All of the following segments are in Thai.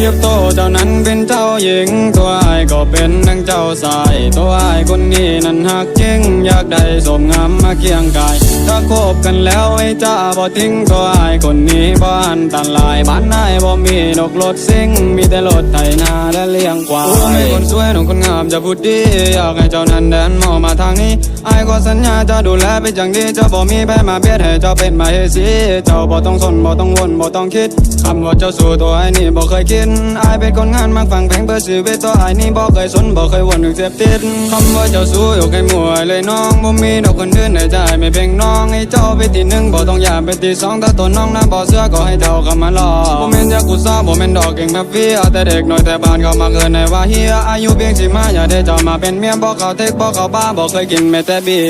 ทียบโตเจ้านั้นเป็นเจ้าหญิง ตัวไอ้ก็เป็นนังเจ้าสาย ตัวไอ้คนนี้นั้นหักจริง อยากได้สมงามมาเคียงกาย ถ้าคบกันแล้วไอ้จ้าบ่ทิ้งตัวไอ้คนนี้บ้านตันลายบ้านนายบ่มีนกรถซิ่งมีแต่รถไถนา และเลี้ยงควายคนสวยน้องคนงามจะพูดดี อยากให้เจ้านั้นเดินมองมาทางนี้ไอ้ายก็สัญญาจะดูแลเป็นอย่างดีเจ้าบ่มีแพ้มาเบียดให้เจ้าเป็นมาเฮสีเจ้าบ่ต้องสนบ่ต้องวนบ่ต้องคิดคำว่าเจ้าสู่ตัวไอ้ายนี่บ่เคยคิดไอ้ายเป็นคนงานมักฟังเพลงเพื่อชีวิตตัวไอ้ายนี่บ่เคยสนบ่เคยวนถึงเสพติดคำว่าเจ้าสู่อยู่ใกล้หมวยเลยน้องบ่มีดอกคนอื่นในใจไม่เพ่งน้องให้เจ้าไปที่หนึ่งบ่ต้องอยากไปที่สองถ้าตัวน้องนะบ่เสื้อก็ให้เจ้าเข้ามาลอบ่แม่นยากุซ่าบ่แม่นดอกเก่งแบบเฟียแต่เด็กน้อยแต่บ้านก็มาเกินในว่าเฮียอายุเพียงสิมาอย่าได้เจ้ามาเป็นเมียบอกเขาเทคบอกเขาบ้าบอกเคยกินแม่แต่เบีย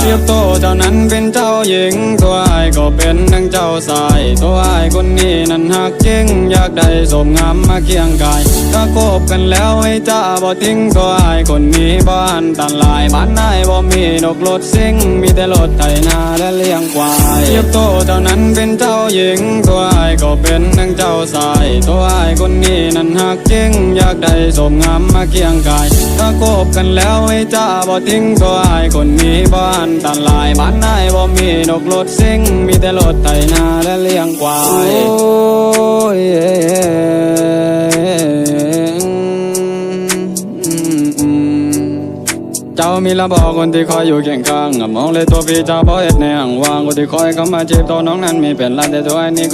เทียบโตเจ้านั้นเป็นเจ้าหญิง ตัวไอ้ก็เป็นทั้งเจ้าสาย ตัวไอ้คนนี้นั้นหักจริงอยากได้สมงามมาเคียงกายถ้าค บกันแล้วให้จ้าบ่ทิ้งตัวไอ้คนนี้บ้านตันลายบ้านนายบ่มีนกรถซิ่งมีแต่รถไถนาและเลี้ยงควายเทียบโตเจ้านั้นเป็นเจ้าหญิง ตัวไอ้ก็เป็นทั้งเจ้าสาย ตัวไอ้คนนี้นั้นหักจริงอยากได้สมงามมาเคียงกาย ถ้าคบกันแล้วให้จ้าบ่ทิ้งตัวไอ้คนนี้บ้านตันลายบ้านนายบ่มีนกรถซิ่งมีแต่รถไถนาและเลี้ยงควาย เจ้ามีลำบอกคนที่คอยอยู่เคียงข้างมองเลยตัวพี่เจ้าบ่เอ็ดในห่างว่างคนที่คอยเข้ามาจีบตัวน้องนั้นมีเป็นล้านแต่ตัวไอ้นี่